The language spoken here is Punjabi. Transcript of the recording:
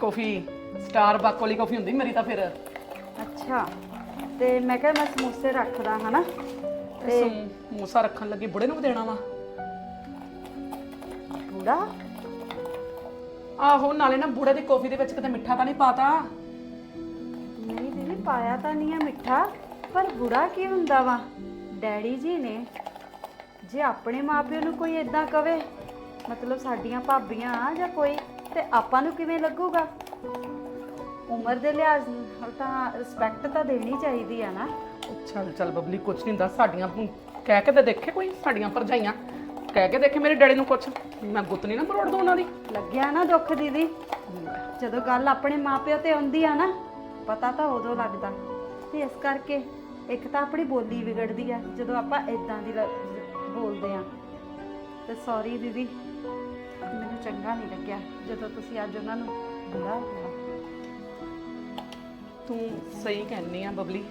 ਕਾਫੀ ਸਟਾਰਬਕ ਵਾਲੀ ਕਾਫੀ ਹੁੰਦੀ ਮੇਰੀ ਤਾਂ ਫਿਰ। ਅੱਛਾ ਤੇ ਮੈਂ ਕਿਹਾ ਮੈਂ ਸਮੋਸੇ ਰੱਖਦਾ ਹਨਾ? ਤੇ ਮੂਸਾ ਰੱਖਣ ਲੱਗੀ ਬੁੜੇ ਨੂੰ ਵੀ ਦੇਣਾ ਵਾ। ਬੂੜਾ? ਆਹੋ ਨਾਲੇ ਨਾ ਬੁੜੇ ਦੀ ਕਾਫੀ ਦੇ ਵਿੱਚ ਕਿਤੇ ਮਿੱਠਾ ਤਾਂ ਨਹੀਂ ਪਾਤਾ। ਨਹੀਂ ਦੀਦੀ ਪਾਇਆ ਤਾਂ ਨਹੀਂ ਹੈ ਮਿੱਠਾ ਪਰ ਬੁਰਾ ਕੀ ਹੁੰਦਾ ਵਾ? ਡੈਡੀ ਜੀ ਨੇ ਜੇ ਆਪਣੇ ਮਾਪਿਆਂ ਨੂੰ ਕੋਈ ਇਦਾਂ ਕਵੇ ਮਤਲਬ ਸਾਡੀਆਂ ਭਾਬੀਆਂ ਜਾਂ ਕੋਈ ਤੇ ਆਪਾਂ ਨੂੰ ਕਿਵੇਂ ਲੱਗੂਗਾ? ਉਮਰ ਦੇ ਲਿਹਾਜ਼ ਨਾਲ ਤਾਂ ਰਿਸਪੈਕਟ ਤਾਂ ਦੇਣੀ ਚਾਹੀਦੀ ਆ ਨਾ। ਚੱਲ ਚੱਲ ਬਬਲੀ ਕੁਛ ਨਹੀਂ ਹੁੰਦਾ ਸਾਡੀਆਂ ਤੂੰ ਕਹਿ ਕੇ ਤੇ ਦੇਖੇ ਕੋਈ ਸਾਡੀਆਂ ਭਰਜਾਈਆਂ। ਕਹਿ ਕੇ ਦੇਖੇ ਮੇਰੇ ਡੈਡੀ ਨੂੰ ਕੁਛ ਮੈਂ ਗੁੱਤ ਨਹੀਂ ਨਾ ਮਰੋੜ ਦੂੰ ਉਹਨਾਂ ਦੀ। ਲੱਗਿਆ ਨਾ ਦੁੱਖ ਦੀਦੀ। ਜਦੋਂ ਗੱਲ ਆਪਣੇ ਮਾਪਿਆਂ ਤੇ ਆਉਂਦੀ ਆ ਨਾ ਪਤਾ ਤਾਂ ਉਦੋਂ ਲੱਗਦਾ। ਤੇ ਇਸ ਕਰਕੇ ਇੱਕ ਤਾਂ ਆਪਣੀ ਬੋਲੀ ਵਿਗੜਦੀ ਆ ਜਦੋਂ ਆਪਾਂ ਇਦਾਂ ਦੀ ਲ- ਬੋਲਦੇ ਆ। ਤੇ ਸੌਰੀ ਦੀਦੀ। ਮੈਨੂੰ ਚੰਗਾ ਨਹੀਂ ਲੱਗਿਆ ਜਦੋਂ ਤੁਸੀਂ ਅੱਜ ਉਹਨਾਂ ਨੂੰ ਬੁਰਾ ਕਿਹਾ ਤੂੰ ਸਹੀ ਕਹਿੰਨੀ ਆ, ਬਬਲੀ।